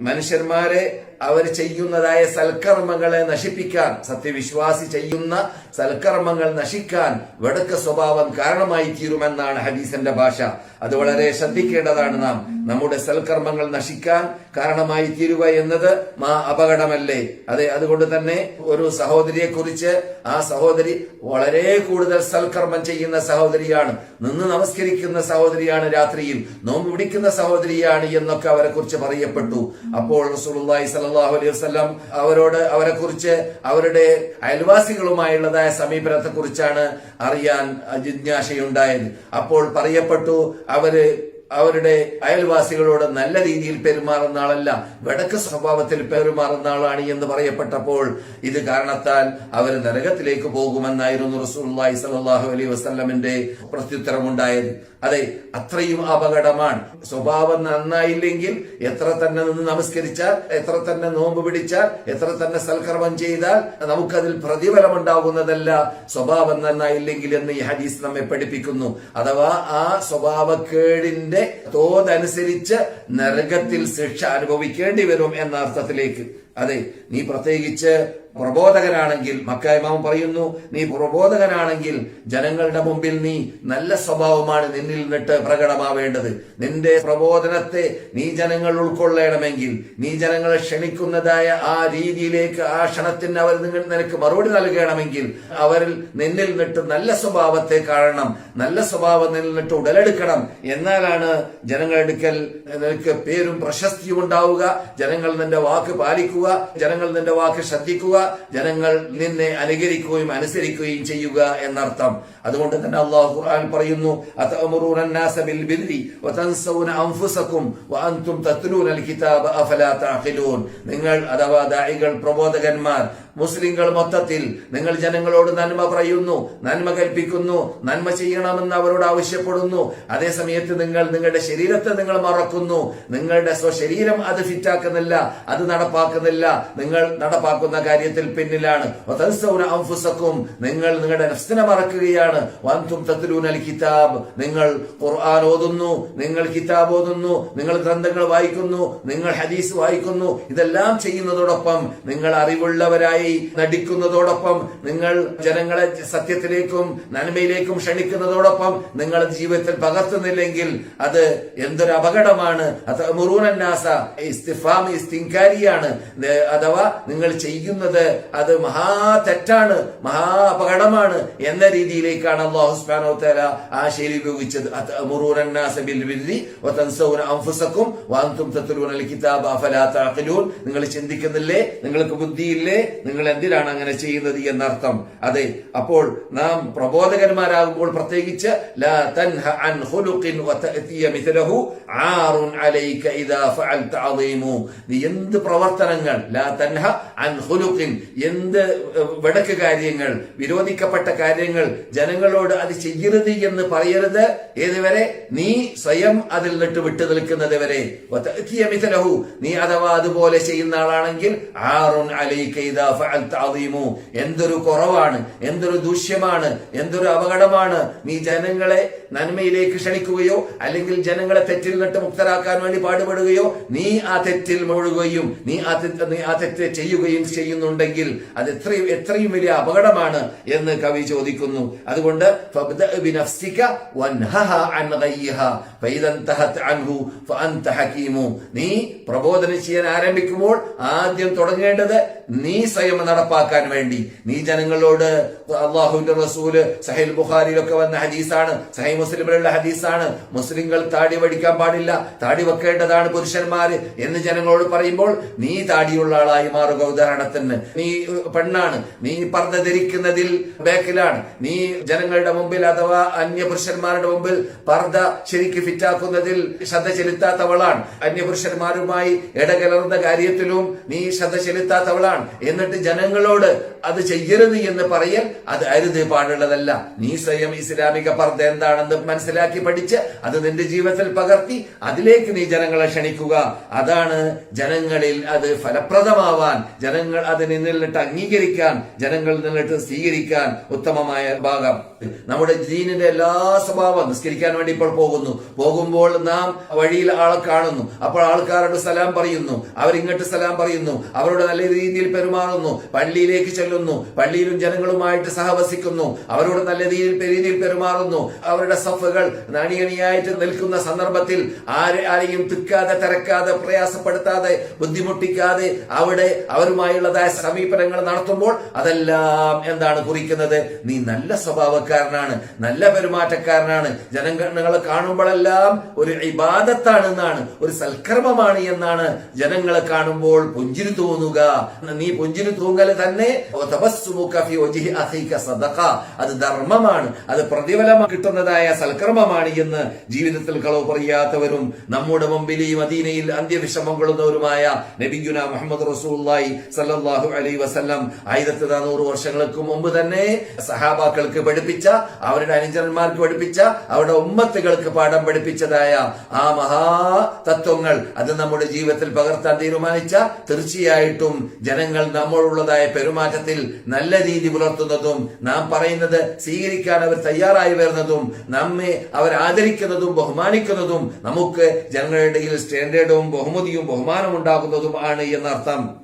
മനുഷ്യന്മാരെ അവർ ചെയ്യുന്നതായ സൽക്കർമ്മങ്ങളെ നശിപ്പിക്കാൻ സത്യവിശ്വാസി ചെയ്യുന്ന സൽക്കർമ്മങ്ങൾ നശിക്കാൻ വെടുക്ക സ്വഭാവം കാരണമായി തീരുമെന്നാണ് ഹദീസിന്റെ ഭാഷ. അത് വളരെ ശ്രദ്ധിക്കേണ്ടതാണ് നാം. നമ്മുടെ സൽക്കർമ്മങ്ങൾ നശിക്കാൻ കാരണമായി തീരുക എന്നത് മാ അപകടമല്ലേ? അതെ അതുകൊണ്ട് തന്നെ ഒരു സഹോദരിയെ കുറിച്ച് ആ സഹോദരി വളരെ കൂടുതൽ സൽക്കർമ്മം ചെയ്യുന്ന സഹോദരിയാണ്. നിന്ന് നമസ്കരിക്കുന്ന സഹോദരിയാണ് രാത്രിയിൽ. നോമ്പ് പിടിക്കുന്ന സഹോദരിയാണ് എന്നൊക്കെ അവരെ കുറിച്ച് പറയപ്പെട്ടു. അപ്പോൾ റസൂലുള്ളാഹി അലൈഹി വസ്ലം അവരോട് അവരെ കുറിച്ച് അവരുടെ അയൽവാസികളുമായുള്ളതായ സമീപനത്തെ കുറിച്ചാണ് അറിയാൻ ജിജ്ഞാസയുണ്ടായത് അപ്പോൾ പറയപ്പെട്ടു അവർ അവരുടെ അയൽവാസികളോട് നല്ല രീതിയിൽ പെരുമാറുന്ന ആളല്ല വടക്ക് സ്വഭാവത്തിൽ പെരുമാറുന്ന ആളാണ് എന്ന് പറയപ്പെട്ടപ്പോൾ ഇത് കാരണത്താൽ അവർ നരകത്തിലേക്ക് പോകുമെന്നായിരുന്നു റസൂൽ സ്വല്ലല്ലാഹു അലൈഹി വസ്ലമിന്റെ പ്രത്യുത്തരമുണ്ടായത്. അതെ അത്രയും അപകടമാണ്. സ്വഭാവം നന്നായില്ലെങ്കിൽ എത്ര തന്നെ നിന്ന് നമസ്കരിച്ചാൽ എത്ര തന്നെ നോമ്പ് പിടിച്ചാൽ എത്ര തന്നെ സൽക്കർമ്മം ചെയ്താൽ നമുക്കതിൽ പ്രതിഫലം ഉണ്ടാകുന്നതല്ല സ്വഭാവം നന്നായില്ലെങ്കിൽ എന്ന് ഈ ഹദീസ് നമ്മെ പഠിപ്പിക്കുന്നു. അഥവാ ആ സ്വഭാവക്കേടിന്റെ തോതനുസരിച്ച് നരകത്തിൽ ശിക്ഷ അനുഭവിക്കേണ്ടി വരും എന്ന അർത്ഥത്തിലേക്ക്. അതെ നീ പ്രത്യേകിച്ച് പ്രബോധകനാണെങ്കിൽ മക്കായ്മാവും പറയുന്നു നീ പ്രബോധകനാണെങ്കിൽ ജനങ്ങളുടെ മുമ്പിൽ നീ നല്ല സ്വഭാവമാണ് നിന്നിൽ നിന്നിട്ട് പ്രകടമാവേണ്ടത്. നിന്റെ പ്രബോധനത്തെ നീ ജനങ്ങൾ ഉൾക്കൊള്ളണമെങ്കിൽ നീ ജനങ്ങളെ ക്ഷണിക്കുന്നതായ ആ രീതിയിലേക്ക് ആ ക്ഷണത്തിന് അവർ നിങ്ങൾ നിനക്ക് മറുപടി നൽകണമെങ്കിൽ അവരിൽ നിന്നിൽ നിന്നിട്ട് നല്ല സ്വഭാവത്തെ കാണണം നല്ല സ്വഭാവം നിന്നിട്ട് ഉടലെടുക്കണം. എന്നാലാണ് ജനങ്ങളെടുക്കൽ നിനക്ക് പേരും പ്രശസ്തിയും ഉണ്ടാവുക ജനങ്ങൾ നിന്റെ വാക്ക് പാലിക്കുക ജനങ്ങൾ നിന്റെ വാക്ക് ശ്രദ്ധിക്കുക ജനങ്ങൾ നിന്നെ അനുകരിക്കുകയും അനുസരിക്കുകയും ചെയ്യുക എന്നർത്ഥം. അതുകൊണ്ട് തന്നെ അള്ളാഹു ഖുർആൻ പറയുന്നു നിങ്ങൾ അഥവാ ദായികൾ പ്രബോധകന്മാർ മുസ്ലിങ്ങൾ മൊത്തത്തിൽ നിങ്ങൾ ജനങ്ങളോട് നന്മ പറയുന്നു നന്മ കൽപ്പിക്കുന്നു നന്മ ചെയ്യണമെന്ന് അവരോട് ആവശ്യപ്പെടുന്നു. അതേ സമയത്ത് നിങ്ങൾ നിങ്ങളുടെ ശരീരത്തെ നിങ്ങൾ മറക്കുന്നു. നിങ്ങളുടെ സ്വശരീരം അത് ഫിറ്റാക്കുന്നില്ല അത് നടപ്പാക്കുന്നില്ല. നിങ്ങൾ നടപ്പാക്കുന്ന കാര്യത്തിൽ പിന്നിലാണ്. അംഫുസക്കും നിങ്ങൾ നിങ്ങളുടെ നഫ്സിനെ മറക്കുകയാണ്. വൻതും കിതാബ് നിങ്ങൾ ഖുർആൻ ഓതുന്നു നിങ്ങൾ കിതാബ് ഓതുന്നു നിങ്ങൾ ഗ്രന്ഥങ്ങൾ വായിക്കുന്നു നിങ്ങൾ ഹദീസ് വായിക്കുന്നു. ഇതെല്ലാം ചെയ്യുന്നതോടൊപ്പം നിങ്ങൾ അറിവുള്ളവരായി നടിക്കുന്നതോടൊപ്പം നിങ്ങൾ ജനങ്ങളെ സത്യത്തിലേക്കും നന്മയിലേക്കും ക്ഷണിക്കുന്നതോടൊപ്പം നിങ്ങൾ ജീവിതത്തിൽ പകർത്തുന്നില്ലെങ്കിൽ അത് എന്തൊരു അപകടമാണ്. അത് മുറൂനന്നാസ ഇസ്തിഫാം ഇസ്തിങ്കാരിയാണ് അഥവാ നിങ്ങൾ ചെയ്യുന്നത് അത് മഹാ തെറ്റാണ് മഹാ അപകടമാണ് എന്ന രീതിയിലേക്കാണ് അള്ളാഹു സുബ്ഹാനഹു തആല ആ ശൈലി ഉപയോഗിച്ചത് ബിൽ ബിരി വതൻസൗന അൻഫുസക്കും കിതാബ ഫലാ തഅഖിലൂൻ നിങ്ങൾ ചിന്തിക്കുന്നില്ലേ? നിങ്ങൾക്ക് ബുദ്ധിയില്ലേ? നിങ്ങൾ എന്തിനാണ് അങ്ങനെ ചെയ്യുന്നത് എന്നർത്ഥം. അതെ അപ്പോൾ നാം പ്രബോധകന്മാരാകുമ്പോൾ പ്രത്യേകിച്ച് എന്ത് പ്രവർത്തനങ്ങൾ എന്ത് വടക്ക് കാര്യങ്ങൾ വിരോധിക്കപ്പെട്ട കാര്യങ്ങൾ ജനങ്ങളോട് അത് ചെയ്യരുത് എന്ന് പറയരുത്. ഏതുവരെ? നീ സ്വയം അതിൽ നിട്ട് വിട്ടു നിൽക്കുന്നത് വരെ. നീ അഥവാ അതുപോലെ ചെയ്യുന്ന ആളാണെങ്കിൽ ആറുൻ അലൈക ഇദാ എന്തൊരു കുറവാണ് എന്തൊരു ദൂഷ്യമാണ് എന്തൊരു അപകടമാണ്. നീ ജനങ്ങളെ നന്മയിലേക്ക് ക്ഷണിക്കുകയോ അല്ലെങ്കിൽ ജനങ്ങളെ തെറ്റിൽ നിട്ട് മുക്തരാക്കാൻ വേണ്ടി പാടുപെടുകയോ നീ ആ തെറ്റിൽ മുഴുകുകയും നീ ആ നീ ആ തെറ്റ് ചെയ്യുകയും ചെയ്യുന്നുണ്ടെങ്കിൽ അത് എത്രയും എത്രയും വലിയ അപകടമാണ് എന്ന് കവി ചോദിക്കുന്നു. അതുകൊണ്ട് നീ പ്രബോധനം ചെയ്യാൻ ആരംഭിക്കുമ്പോൾ ആദ്യം തുടങ്ങേണ്ടത് നീ സ്വയം നടപ്പാക്കാൻ വേണ്ടി. നീ ജനങ്ങളോട് അള്ളാഹുവിന്റെ റസൂൽ സഹൈൽ ബുഖാരിയിലൊക്കെ വന്ന ഹദീസാണ്. സഹൈ മുസ്ലിമിലുള്ള ഹദീസാണ്. മുസ്ലിങ്ങൾ താടി വടിക്കാൻ പാടില്ല. താടി വെക്കേണ്ടതാണ് പുരുഷന്മാര് എന്ന് ജനങ്ങളോട് പറയുമ്പോൾ നീ താടിയുള്ള ആളായി മാറുക. ഉദാഹരണത്തിന് നീ പെണ്ണാണ്. നീ പർദ്ദ ധരിക്കുന്നതിൽ ബാക്കിലാണ്. നീ ജനങ്ങളുടെ മുമ്പിൽ അഥവാ അന്യ പുരുഷന്മാരുടെ മുമ്പിൽ പർദ്ദ ശരിക്ക് ഫിറ്റാക്കുന്നതിൽ ശ്രദ്ധ ചെലുത്താത്തവളാണ്. അന്യ പുരുഷന്മാരുമായി ഇടകലർന്ന കാര്യത്തിലും നീ ശ്രദ്ധ ചെലുത്താത്തവളാണ്. എന്നിട്ട് ജനങ്ങളോട് അത് ചെയ്യരുത് എന്ന് പറയൽ അത് അരുത് പാടുള്ളതല്ല. നീ സ്വയം ഇസ്ലാമിക പർദ്ധ എന്താണെന്ന് മനസ്സിലാക്കി പഠിച്ച് അത് നിന്റെ ജീവിതത്തിൽ പകർത്തി അതിലേക്ക് നീ ജനങ്ങളെ ക്ഷണിക്കുക. അതാണ് ജനങ്ങളിൽ അത് ഫലപ്രദമാവാൻ ജനങ്ങൾ അതിനെ നിന്നിട്ട് അംഗീകരിക്കാൻ ജനങ്ങൾ നിന്നിട്ട് സ്വീകരിക്കാൻ ഉത്തമമായ ഭാഗം. നമ്മുടെ ദീനിന്റെ എല്ലാ സ്വഭാവം നിസ്കരിക്കാൻ വേണ്ടി ഇപ്പോൾ പോകുന്നു. പോകുമ്പോൾ നാം വഴിയിൽ ആളെ കാണുന്നു. അപ്പോൾ ആൾക്കാരോട് സലാം പറയുന്നു. അവരിങ്ങോട്ട് സലാം പറയുന്നു. അവരോട് നല്ല രീതിയിൽ പെരുമാറുന്നു. പള്ളിയിലേക്ക് ചെല്ലുന്നു. പള്ളിയിലും ജനങ്ങളുമായിട്ട് സഹവസിക്കുന്നു. അവരോട് നല്ല രീതിയിൽ രീതിയിൽ പെരുമാറുന്നു. അവരുടെ സഫുകൾ നണിയണിയായിട്ട് നിൽക്കുന്ന സന്ദർഭത്തിൽ ആരെ ആരെയും തിക്കാതെ തിരക്കാതെ പ്രയാസപ്പെടുത്താതെ ബുദ്ധിമുട്ടിക്കാതെ അവിടെ അവരുമായുള്ളതായ സമീപനങ്ങൾ നടത്തുമ്പോൾ അതെല്ലാം എന്താണ് കുറിക്കുന്നത്? നീ നല്ല സ്വഭാവക്കാരനാണ് നല്ല പെരുമാറ്റക്കാരനാണ് ജനങ്ങളെ കാണുമ്പോഴെല്ലാം ഒരു ഇബാദത്താണെന്നാണ് ഒരു സൽക്കർമ്മമാണ് എന്നാണ് ജനങ്ങളെ കാണുമ്പോൾ പുഞ്ചിരി തോന്നുക നീ പുഞ്ചിരി തൂങ്ങൽ തന്നെ. അത് ധർമ്മമാണ് അത് പ്രതിഫലം കിട്ടുന്നതായ സൽക്കർമ്മമാണ് എന്ന് ജീവിതത്തിൽ കളവ് പറയാത്തവരും നമ്മുടെ മുമ്പിൽ ഈ മദീനയിൽ അന്ത്യവിഷമം കൊള്ളുന്നവരുമായ നബിഗുന മുഹമ്മദ് റസൂല്ലായി സല്ലാഹു അലൈ വസ്ലം ആയിരത്തി നാനൂറ് വർഷങ്ങൾക്ക് മുമ്പ് തന്നെ സഹാബാക്കൾക്ക് പഠിപ്പിച്ച അവരുടെ അനുചരന്മാർക്ക് പഠിപ്പിച്ച അവരുടെ ഉമ്മത്തുകൾക്ക് പാഠം പഠിപ്പിച്ചതായ ആ മഹാ തത്വങ്ങൾ അത് നമ്മുടെ ജീവിതത്തിൽ പകർത്താൻ തീരുമാനിച്ച തീർച്ചയായിട്ടും ജനങ്ങൾ നമ്മളുള്ളതായ പെരുമാറ്റത്തിൽ നല്ല രീതി പുലർത്തുന്നതും നാം പറയുന്നത് സ്വീകരിക്കാൻ അവർ തയ്യാറായി വരുന്നതും നമ്മെ അവർ ആദരിക്കുന്നതും ബഹുമാനിക്കുന്നതും നമുക്ക് ജനങ്ങളുടെ സ്റ്റാൻഡേർഡും ബഹുമതിയും ബഹുമാനം ഉണ്ടാകുന്നതും ആണ് എന്നർത്ഥം.